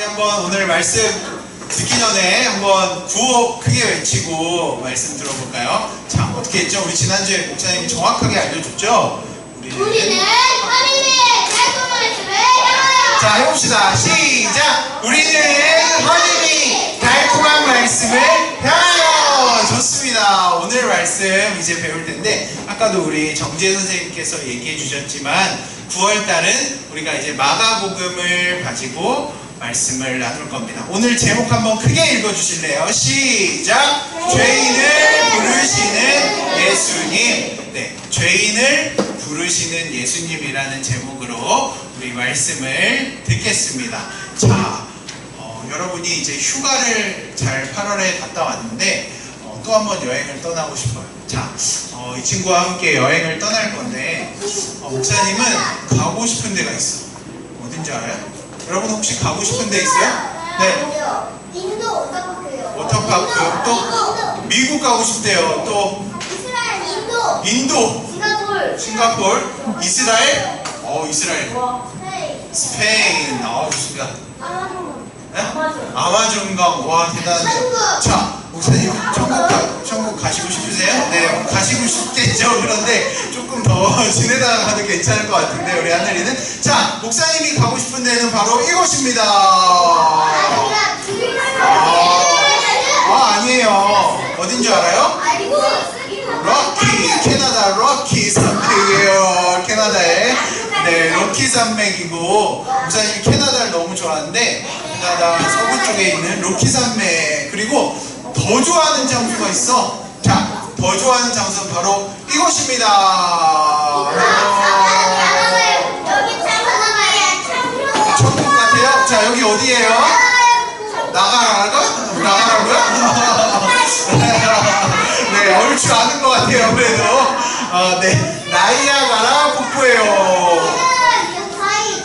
우리 한번 오늘 말씀 듣기 전에 한번 구호 크게 외치고 말씀 들어볼까요? 자, 어떻게 했죠? 우리 지난주에 목사님이 정확하게 알려줬죠? 우리는 우리는 하나님의 달콤한 말씀을 향하여 자, 해봅시다. 시작! 우리는 하나님이 달콤한 말씀을 향하여! 좋습니다. 오늘 말씀 이제 배울 텐데, 아까도 우리 정재 선생님께서 얘기해 주셨지만, 9월달은 우리가 이제 마가복음을 가지고 말씀을 나눌 겁니다. 오늘 제목 한번 크게 읽어 주실래요? 시작! 죄인을 부르시는 예수님. 네, 죄인을 부르시는 예수님이라는 제목으로 우리 말씀을 듣겠습니다. 자, 어, 여러분이 이제 휴가를 잘 8월에 갔다 왔는데 어, 또 한번 여행을 떠나고 싶어요. 자, 어, 이 친구와 함께 여행을 떠날 건데 어, 목사님은 가고 싶은 데가 있어. 어딘지 알아요? 여러분 혹시 가고 싶은 데 있어요? 네, 인도 워터파크요. 워터파크 또 미국 가고 싶대요. 또 이스라엘, 인도, 인도, 싱가폴, 싱가폴, 이스라엘, 어 이스라엘, 스페인, 스페인, 어 좋습니다. 아마존, 네? 아마존강. 와 대단한데 천국. 자 목사님 천 쉽겠죠 그런데 조금 더 지내다가 가도 괜찮을 것 같은데 우리 하늘이는 자 목사님이 가고 싶은 데는 바로 이곳입니다. 아, 아 아니에요. 어딘 줄 알아요? 럭키 캐나다 럭키 산맥이에요. 캐나다에 네 럭키 산맥이고 목사님이 캐나다를 너무 좋아하는데 캐나다 서부 쪽에 있는 럭키 산맥 그리고 더 좋아하는 장소가 있어. 자 더 좋아하는 장소는 바로 이곳입니다 천국 같아요 자 여기 어디예요? 나가라고? 나가라고요? 네, 얼추 아는 것 같아요, 그래도. 아, 네. 나이아가라 폭포예요.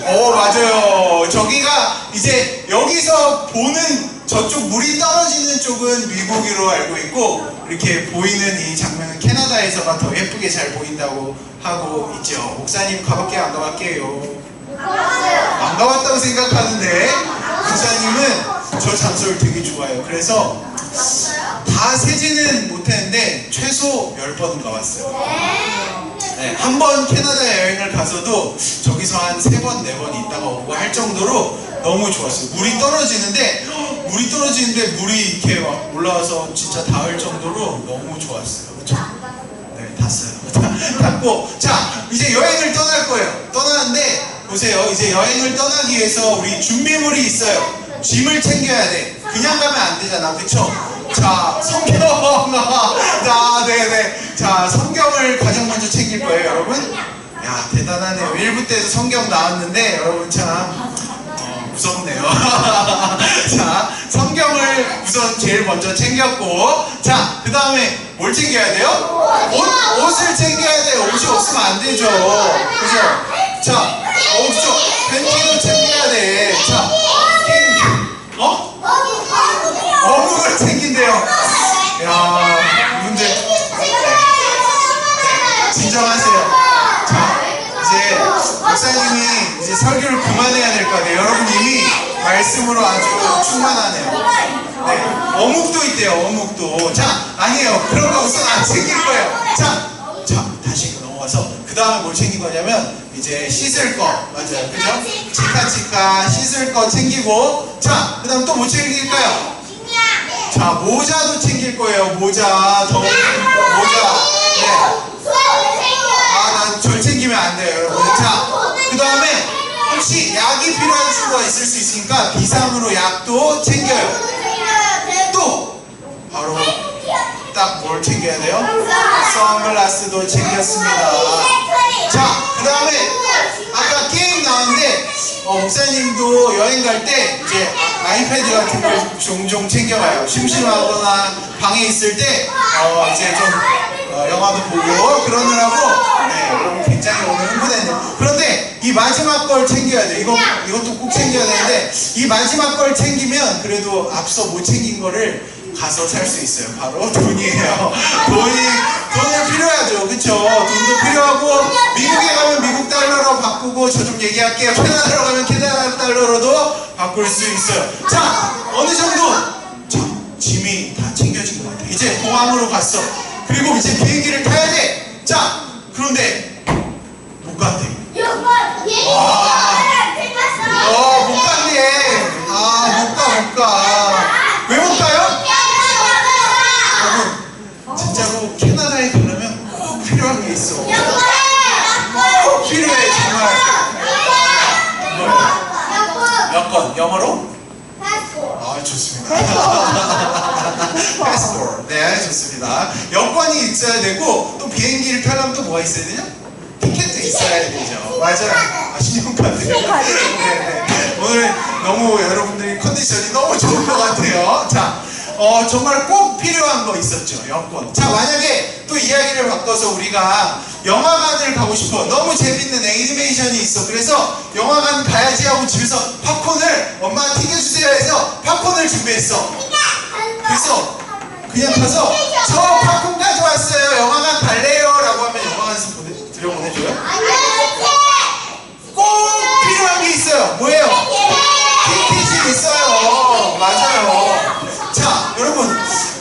어, 맞아요. 저기가 이제 여기서 보는 저쪽 물이 떨어지는 쪽은 미국으로 알고 있고, 이렇게 보이는 이 장면은 캐나다에서가 더 예쁘게 잘 보인다고 하고 있죠. 목사님 가볼게요, 안 가볼게요? 안 가봤다고 생각하는데, 목사님은 저 장소를 되게 좋아해요. 그래서 다 세지는 못했는데 최소 10번은 가봤어요. 네, 한 번 캐나다 여행을 가서도 저기서 한 세 번, 네 번 있다가 오고 할 정도로 너무 좋았어요. 물이 떨어지는데, 헉, 물이 떨어지는데 물이 이렇게 막 올라와서 진짜 닿을 정도로 너무 좋았어요. 그쵸? 네, 탔어요. 탔고, 자, 이제 여행을 떠날 거예요. 떠나는데, 보세요. 이제 여행을 떠나기 위해서 우리 준비물이 있어요. 짐을 챙겨야 돼. 그냥 가면 안 되잖아. 그쵸? 자, 성경. 자, 네네. 자, 성경을 가장 먼저 챙길 거예요, 여러분. 야, 대단하네요. 1부 때도 성경 나왔는데, 여러분 참, 어, 무섭네요. 자, 성경을 우선 제일 먼저 챙겼고, 자, 그 다음에 뭘 챙겨야 돼요? 옷, 옷을 챙겨야 돼요. 옷이 없으면 안 되죠. 그죠? 자, 옷죠. 팬티도 챙겨야 돼. 자. 어? 어묵을 챙긴대요. 야, 문제. 진정하세요. 목사님이 이제 설교를 그만해야 될것 같아요. 여러분 이미 말씀으로 아주 충만하네요. 네, 어묵도 있대요. 어묵도. 자, 아니에요. 그런 거 우선 안 챙길 거예요. 자, 자, 다시 넘어가서 그 다음에 뭘 챙긴 거냐면 이제 씻을 거 맞아요, 그죠? 치카치카 씻을 거 챙기고 자, 그 다음 또 뭐 챙길까요? 자, 모자도 챙길 거예요. 모자, 더운 모자. 네. 아, 난절 챙기면 안 돼요, 여러분. 자, 그 다음에 혹시 약이 필요한 친구가 있을 수 있으니까 비상으로 약도 챙겨요. 또 바로 딱 뭘 챙겨야 돼요? 선글라스도 챙겼습니다. 자, 그 다음에 아까 게임 나왔는데 어, 목사님도 여행 갈 때 이제 아이패드 같은 걸 종종 챙겨가요. 심심하거나 방에 있을 때 어, 이제 좀 어, 영화도 보고 그러느라고 마지막 걸 챙겨야 돼. 이거 이것도 꼭 챙겨야 되는데 이 마지막 걸 챙기면 그래도 앞서 못 챙긴 거를 가서 살 수 있어요. 바로 돈이에요. 돈이 돈이 필요하죠. 그쵸? 돈도 필요하고 미국에 가면 미국 달러로 바꾸고 저 좀 얘기할게요. 캐나다로 가면 캐나다 달러로도 바꿀 수 있어요. 자 어느 정도 자 짐이 다 챙겨진 것 같아. 이제 공항으로 갔어. 그리고 이제 비행기를 타야 돼. 자 그런데 못 간대. 어, 못 간대. 아, 못 가, 못 가. 왜 못 가요? 여러분, 진짜로 캐나다에 가려면 꼭 필요한 게 있어. 꼭 필요해, 정말. 여권, 영어로? 아, 좋습니다. 패스포트. 네, 좋습니다. 여권이 있어야 되고, 또 비행기를 타려면 또 뭐가 있어야 되냐? 티켓도 있어야 되죠. 맞아요. 아, 신용카드. 신용카드. 네, 네. 오늘 너무 여러분들이 컨디션이 너무 좋은 것 같아요. 자, 어, 정말 꼭 필요한 거 있었죠. 여권. 자, 만약에 또 이야기를 바꿔서 우리가 영화관을 가고 싶어. 너무 재밌는 애니메이션이 있어. 그래서 영화관 가야지 하고 집에서 팝콘을 엄마 튀겨주세요 해서 팝콘을 준비했어. 그래서 그냥 가서 저 팝콘 가져왔어요. 영화관 갈래요? 라고 하면 영화관에서 보내, 들여보내줘요? 꼭 필요한 게 있어요. 뭐예요? 티켓이 있어요. 맞아요. 자, 여러분,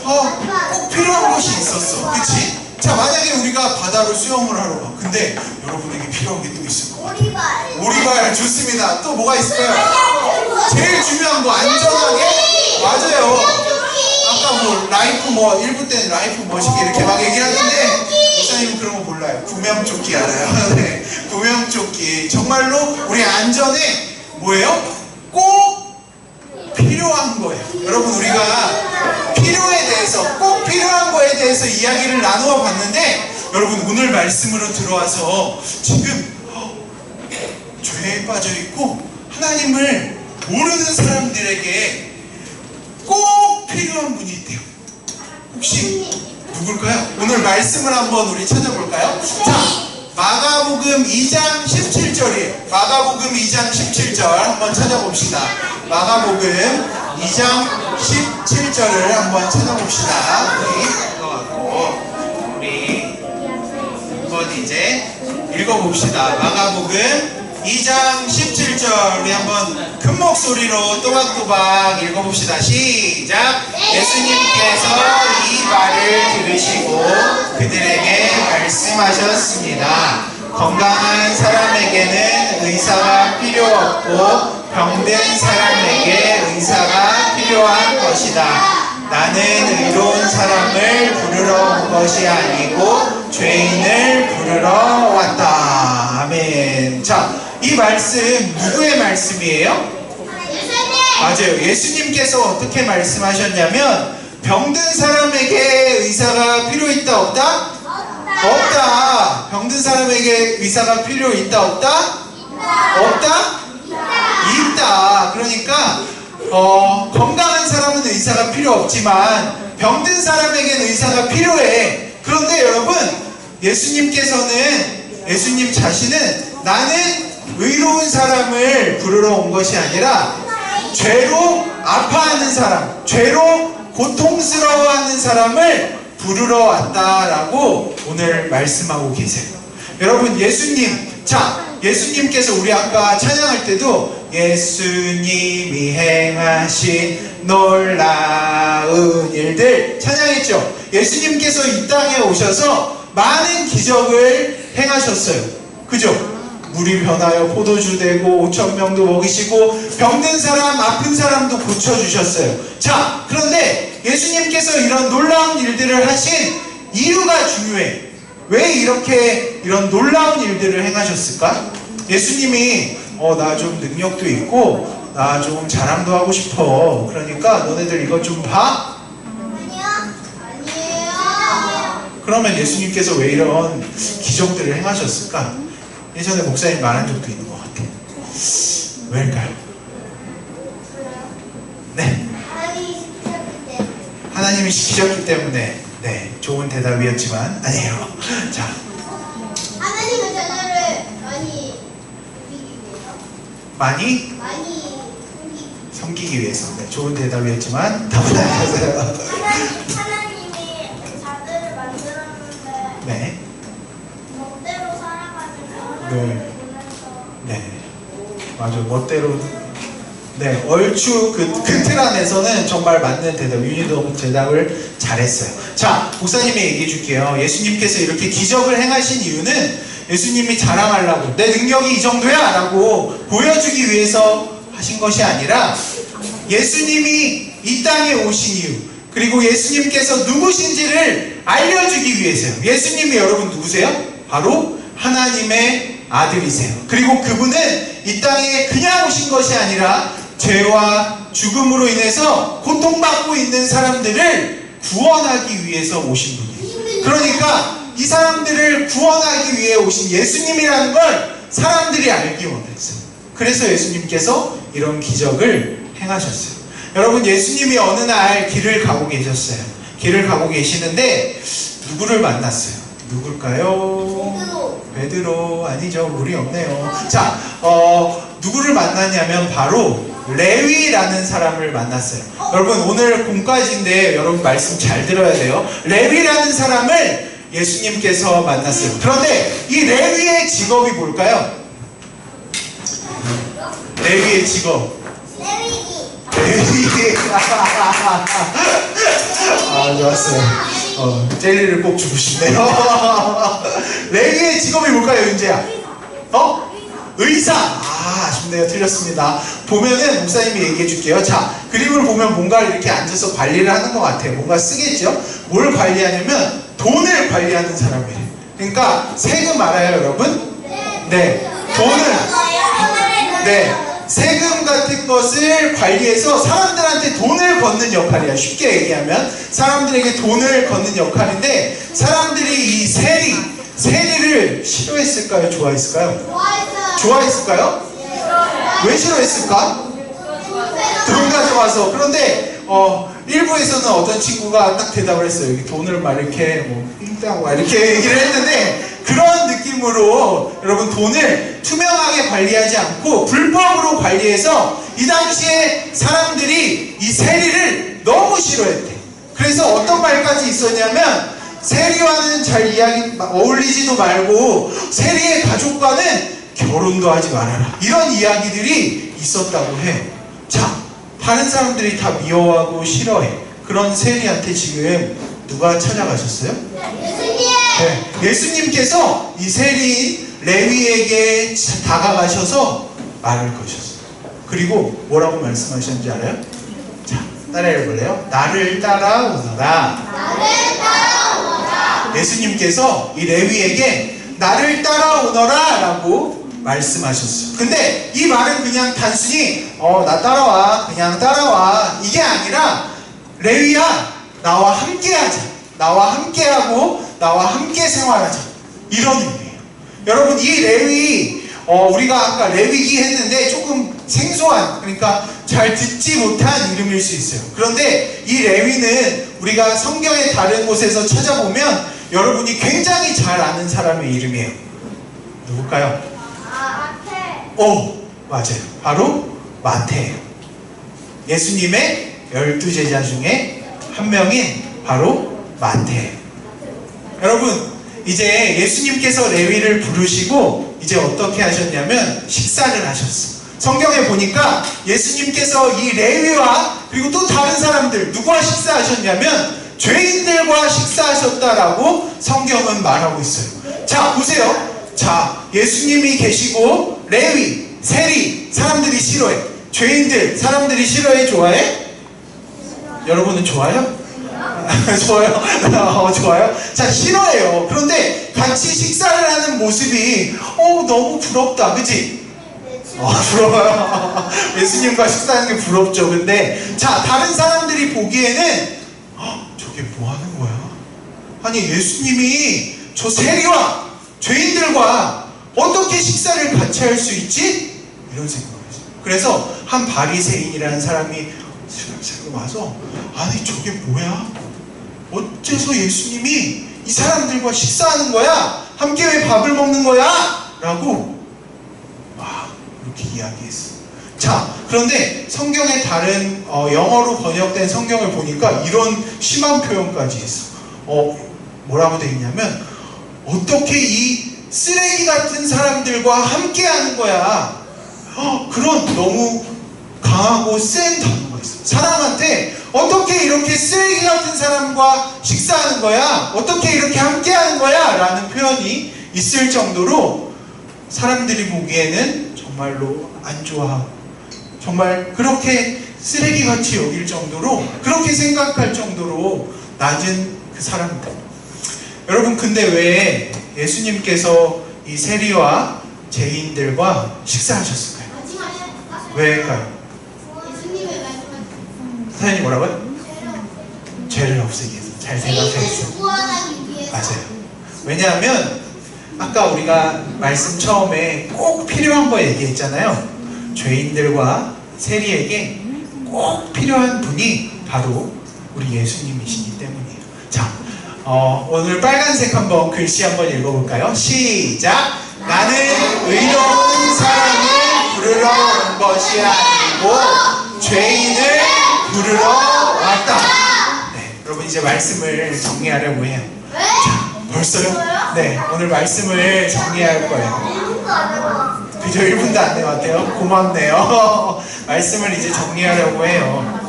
어, 꼭 필요한 것이 있었어. 그치? 자, 만약에 우리가 바다로 수영을 하러 가. 근데 여러분에게 필요한 게 또 있을 것 같아요. 오리발 좋습니다. 또 뭐가 있을까요? 제일 중요한 거 안전하게 맞아요. 아까 뭐 라이프 뭐 1부 때는 라이프 머시기 이렇게 막 얘기를 하는데 목사님은 그런 거 몰라요. 구명조끼 알아요. 네. 구명조끼 정말로 우리 안전에 뭐예요? 꼭 필요한 거예요. 여러분 우리가 필요에 대해서 꼭 필요한 거에 대해서 이야기를 나누어 봤는데 여러분 오늘 말씀으로 들어와서 지금 죄에 빠져 있고 하나님을 모르는 사람들에게 꼭 필요한 분이 있대요. 혹시 누굴까요? 오늘 말씀을 한번 우리 찾아볼까요? 자, 마가복음 2장 17절이에요. 마가복음 2장 17절 한번 찾아봅시다. 마가복음 2장 17절을 한번 찾아봅시다. 우리 한번 이제 읽어봅시다. 마가복음 2장 17절 우리 한번 큰 목소리로 또박또박 읽어봅시다. 시작. 예수님께서 이 말을 들으시고 그들에게 말씀하셨습니다. 건강한 사람에게는 의사가 필요 없고 병든 사람에게 의사가 필요한 것이다. 나는 의로운 사람을 부르러 온 것이 아니고 죄인을 부르러 왔다. 아멘. 자, 이 말씀 누구의 말씀이에요? 맞아요. 예수님께서 어떻게 말씀하셨냐면 병든 사람에게 의사가 필요 있다 없다? 없다. 병든 사람에게 의사가 필요 있다 없다? 없다? 있다. 그러니까 어, 건강한 사람은 의사가 필요 없지만 병든 사람에게는 의사가 필요해. 그런데 여러분 예수님께서는 예수님 자신은 나는 의로운 사람을 부르러 온 것이 아니라 죄로 아파하는 사람, 죄로 고통스러워하는 사람을 부르러 왔다라고 오늘 말씀하고 계세요. 여러분 예수님, 자 예수님께서 우리 아까 찬양할 때도 예수님이 행하신 놀라운 일들 찬양했죠. 예수님께서 이 땅에 오셔서 많은 기적을 행하셨어요. 그죠? 물이 변하여 포도주 되고 5천 명도 먹이시고 병든 사람, 아픈 사람도 고쳐 주셨어요. 자, 그런데 예수님께서 이런 놀라운 일들을 하신 이유가 중요해. 왜 이렇게 이런 놀라운 일들을 행하셨을까? 예수님이 어, 나 좀 능력도 있고 나 좀 자랑도 하고 싶어. 그러니까 너네들 이것 좀 봐. 그러면 예수님께서 왜 이런 기적들을 행하셨을까? 예전에 목사님 말한 적도 있는 것 같아요. 왜일까요? 네. 하나님이 시키셨기 때문에 네 좋은 대답이었지만 아니에요. 자 하나님은 자녀를 많이 많이 많이 섬기기 위해서. 네, 좋은 대답이었지만 답은 아니었어요. 하나님, 하나님이 자들을 만들었는데 네. 멋대로 살아가면 네. 네. 맞아. 멋대로. 네. 얼추 그, 그틀 안에서는 정말 맞는 대답, 윤희도 대답을 잘했어요. 자, 목사님이 얘기해 줄게요. 예수님께서 이렇게 기적을 행하신 이유는 예수님이 자랑하려고, 내 능력이 이 정도야! 라고 보여주기 위해서 하신 것이 아니라 예수님이 이 땅에 오신 이유, 그리고 예수님께서 누구신지를 알려주기 위해서요. 예수님이 여러분 누구세요? 바로 하나님의 아들이세요. 그리고 그분은 이 땅에 그냥 오신 것이 아니라 죄와 죽음으로 인해서 고통받고 있는 사람들을 구원하기 위해서 오신 분이에요. 그러니까 이 사람들을 구원하기 위해 오신 예수님이라는 걸 사람들이 알기 원했어요. 그래서 예수님께서 이런 기적을 행하셨어요. 여러분, 예수님이 어느 날 길을 가고 계셨어요. 길을 가고 계시는데 누구를 만났어요? 누굴까요? 베드로. 아니죠. 물이 없네요. 자 어, 누구를 만났냐면 바로 레위라는 사람을 만났어요. 여러분 오늘 공까지인데 여러분 말씀 잘 들어야 돼요. 레위라는 사람을 예수님께서 만났어요. 그런데 이 레위의 직업이 뭘까요? 레위의 직업. 레위기. 레위 아 좋았어요 어, 젤리를 꼭 주고 싶네요 레위의 직업이 뭘까요 윤재야? 어? 의사. 아, 아쉽네요. 틀렸습니다. 보면은 목사님이 얘기해 줄게요. 자, 그림을 보면 뭔가를 이렇게 앉아서 관리를 하는 것 같아요. 뭔가 쓰겠죠? 뭘 관리하냐면 돈을 관리하는 사람이에요. 그러니까 세금 알아요, 여러분? 네. 돈을. 네. 세금 같은 것을 관리해서 사람들한테 돈을 걷는 역할이야. 쉽게 얘기하면 사람들에게 돈을 걷는 역할인데 사람들이 이 세리, 세리를 싫어했을까요? 좋아했을까요? 좋아했어요. 좋아했을까요? 왜 싫어했을까? 돈 가져와서 그런데 어 일부에서는 어떤 친구가 딱 대답을 했어요. 돈을 막 이렇게 뭐막 이렇게 얘기를 했는데 그런 느낌으로 여러분 돈을 투명하게 관리하지 않고 불법으로 관리해서 이 당시에 사람들이 이 세리를 너무 싫어했대. 그래서 어떤 말까지 있었냐면 세리와는 잘 이야기 어울리지도 말고 세리의 가족과는 결혼도 하지 말아라. 이런 이야기들이 있었다고 해요. 자, 다른 사람들이 다 미워하고 싫어해. 그런 세리한테 지금 누가 찾아가셨어요? 예수님. 네, 예수님께서 이 세리인 레위에게 다가가셔서 말을 거셨어요. 그리고 뭐라고 말씀하셨는지 알아요? 자, 따라해 볼래요? 나를 따라오너라. 나를 따라오너라. 예수님께서 이 레위에게 나를 따라오너라 라고 말씀하셨어요. 근데 이 말은 그냥 단순히 어, 나 따라와. 그냥 따라와. 이게 아니라 레위야 나와 함께 하자. 나와 함께 하고 나와 함께 생활하자. 이런 의미예요. 여러분 이 레위 어, 우리가 아까 레위기 했는데 조금 생소한 그러니까 잘 듣지 못한 이름일 수 있어요. 그런데 이 레위는 우리가 성경의 다른 곳에서 찾아보면 여러분이 굉장히 잘 아는 사람의 이름이에요. 누굴까요? 아, 앞에. 오, 맞아요. 바로 마태예요. 예수님의 열두 제자 중에 한 명인 바로 마태예요. 여러분, 이제 예수님께서 레위를 부르시고 이제 어떻게 하셨냐면 식사를 하셨어. 성경에 보니까 예수님께서 이 레위와 그리고 또 다른 사람들 누구와 식사하셨냐면 죄인들과 식사하셨다라고 성경은 말하고 있어요. 자, 보세요. 자, 예수님이 계시고 레위, 세리 사람들이 싫어해. 죄인들 사람들이 싫어해 좋아해? 여러분은 좋아요? 좋아요? 어, 좋아요? 자, 싫어해요. 그런데 같이 식사를 하는 모습이, 어, 너무 부럽다. 그치? 어, 부러워요. 예수님과 식사하는 게 부럽죠. 근데, 자, 다른 사람들이 보기에는, 어, 저게 뭐 하는 거야? 아니, 예수님이 저 세리와 죄인들과 어떻게 식사를 같이 할 수 있지? 이런 생각을 했어요. 그래서 한 바리새인이라는 사람이 슬금 와서 아니 저게 뭐야? 어째서 예수님이 이 사람들과 식사하는 거야? 함께 왜 밥을 먹는 거야? 라고 막 이렇게 이야기했어. 자, 그런데 성경의 다른 어, 영어로 번역된 성경을 보니까 이런 심한 표현까지 있어. 어, 뭐라고 돼 있냐면 어떻게 이 쓰레기 같은 사람들과 함께 하는 거야. 어, 그런 너무 강하고 센 단어가 있어. 사람한테 어떻게 이렇게 쓰레기 같은 사람과 식사하는 거야? 어떻게 이렇게 함께 하는 거야? 라는 표현이 있을 정도로 사람들이 보기에는 정말로 안 좋아하고 정말 그렇게 쓰레기 같이 여길 정도로 그렇게 생각할 정도로 낮은 그 사람들. 여러분 근데 왜 예수님께서 이 세리와 죄인들과 식사하셨을까요? 왜일까요? 사연이 뭐라고요? 죄를 없애기 위해서 잘 위해서 맞아요. 왜냐하면 아까 우리가 말씀 처음에 꼭 필요한 거 얘기했잖아요. 죄인들과 세리에게 꼭 필요한 분이 바로 우리 예수님이시기 때문이에요. 자, 어, 오늘 빨간색 한번 글씨 한번 읽어볼까요? 시작! 나는 의로운 사람을 부르러 온 것이 아니고 죄인을 부르러 왔다. 네, 여러분 이제 말씀을 정리하려고 해요. 왜? 벌써요? 네, 오늘 말씀을 정리할 거예요. 일분도 안 하고 그죠? 1분도 안 돼왔대요. 고맙네요. 말씀을 이제 정리하려고 해요.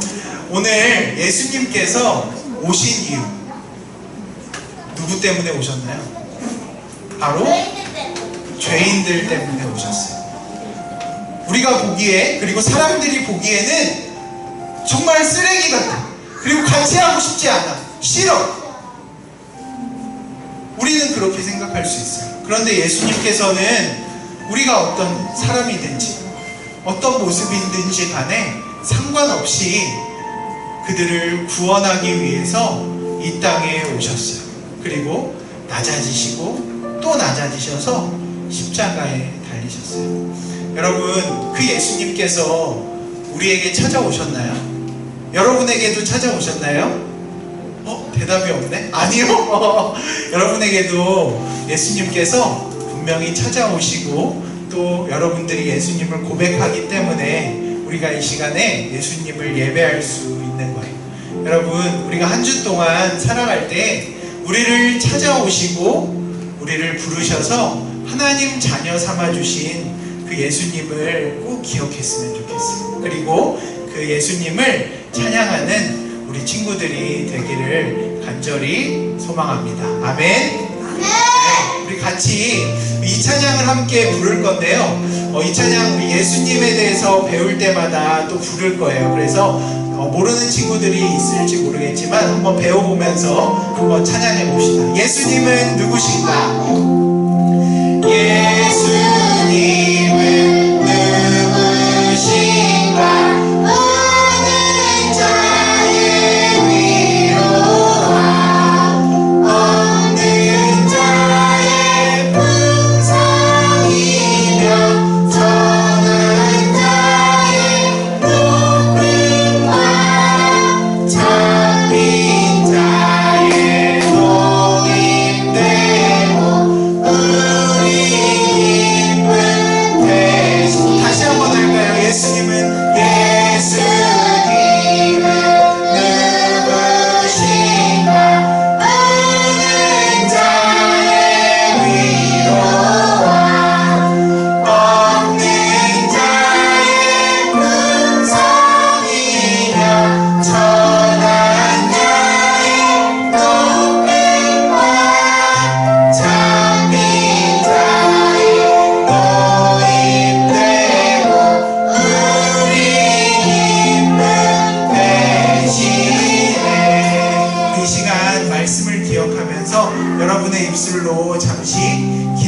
오늘 예수님께서 오신 이유. 누구 때문에 오셨나요? 바로 죄인들 때문에 오셨어요. 우리가 보기에, 그리고 사람들이 보기에는 정말 쓰레기 같아. 그리고 같이 하고 싶지 않아. 싫어. 우리는 그렇게 생각할 수 있어요. 그런데 예수님께서는 우리가 어떤 사람이든지 어떤 모습이든지 간에 상관없이 그들을 구원하기 위해서 이 땅에 오셨어요. 그리고 낮아지시고 또 낮아지셔서 십자가에 달리셨어요. 여러분, 그 예수님께서 우리에게 찾아오셨나요? 여러분에게도 찾아오셨나요? 어? 대답이 없네? 아니요. 여러분에게도 예수님께서 분명히 찾아오시고 또 여러분들이 예수님을 고백하기 때문에 우리가 이 시간에 예수님을 예배할 수 있는 거예요. 여러분, 우리가 한 주 동안 살아갈 때 우리를 찾아오시고 우리를 부르셔서 하나님 자녀 삼아 주신 그 예수님을 꼭 기억했으면 좋겠어요. 그리고 그 예수님을 찬양하는 우리 친구들이 되기를 간절히 소망합니다. 아멘. 네, 우리 같이 이 찬양을 함께 부를 건데요. 어, 이 찬양 우리 예수님에 대해서 배울 때마다 또 부를 거예요. 그래서 어, 모르는 친구들이 있을지 모르겠지만 한번 배워보면서 한번 찬양해 봅시다. 예수님은 누구신가?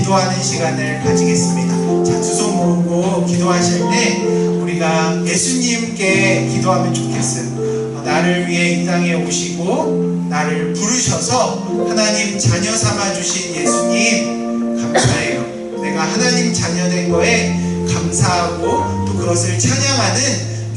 기도하는 시간을 가지겠습니다 자, 두 손 모으고 기도하실 때 우리가 예수님께 기도하면 좋겠어요 어, 나를 위해 이 땅에 오시고 나를 부르셔서 하나님 자녀 삼아 주신 예수님 감사해요. 내가 하나님 자녀 된 거에 감사하고 또 그것을 찬양하는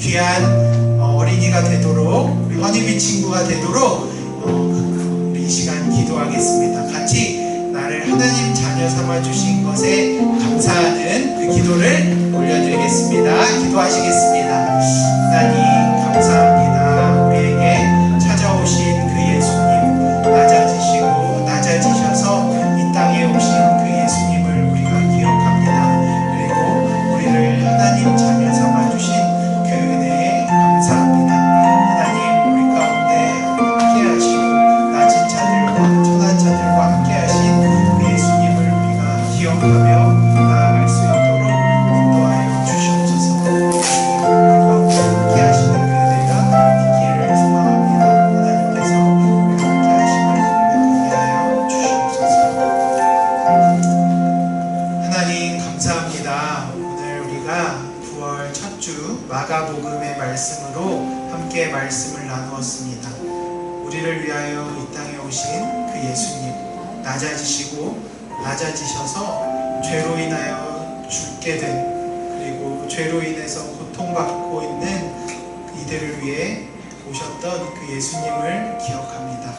귀한 어, 어린이가 되도록 우리 허니비 친구가 되도록 어, 우리 이 시간 기도하겠습니다. 같이 나를 하나님 자녀 삼아 주신 것에 감사하는 그 기도를 올려드리겠습니다. 기도하시겠습니다. 하나님 감사합니다. 9월 첫주 마가복음의 말씀으로 함께 말씀을 나누었습니다. 우리를 위하여 이 땅에 오신 그 예수님 낮아지시고 낮아지셔서 죄로 인하여 죽게 된 그리고 죄로 인해서 고통받고 있는 이들을 위해 오셨던 그 예수님을 기억합니다.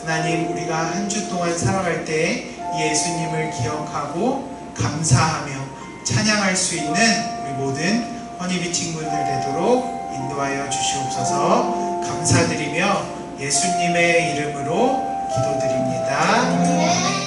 하나님 우리가 한 주 동안 살아갈 때이 예수님을 기억하고 감사하며 찬양할 수 있는 우리 모든 허니비 친구들 되도록 인도하여 주시옵소서 감사드리며 예수님의 이름으로 기도드립니다.